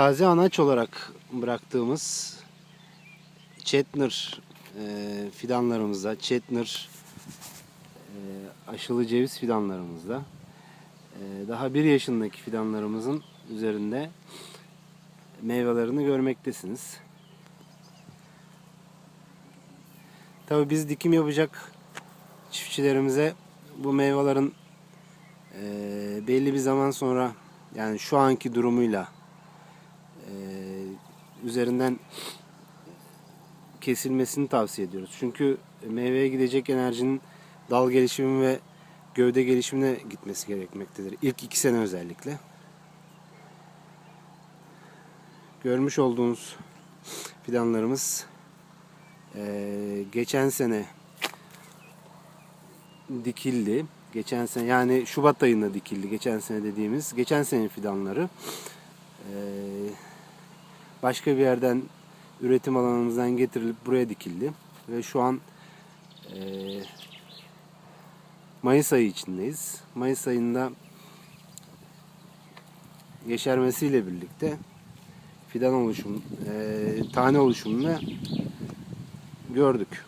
taze anaç olarak bıraktığımız Chetner e, fidanlarımızda, Chetner e, aşılı ceviz fidanlarımızda, e, daha bir yaşındaki fidanlarımızın üzerinde meyvelerini görmektesiniz. Tabii biz dikim yapacak çiftçilerimize bu meyvelerin e, belli bir zaman sonra yani şu anki durumuyla e, üzerinden kesilmesini tavsiye ediyoruz. Çünkü meyveye gidecek enerjinin dal gelişimi ve gövde gelişimine gitmesi gerekmektedir. İlk iki sene özellikle. Görmüş olduğunuz fidanlarımız eee, geçen sene dikildi. Geçen sene yani Şubat ayında dikildi. Geçen sene dediğimiz geçen sene fidanları. Eee, başka bir yerden üretim alanımızdan getirilip buraya dikildi. Ve şu an eee, Mayıs ayı içindeyiz. Mayıs ayında yeşermesiyle birlikte fidan oluşum, eee, tane oluşumunu gördük.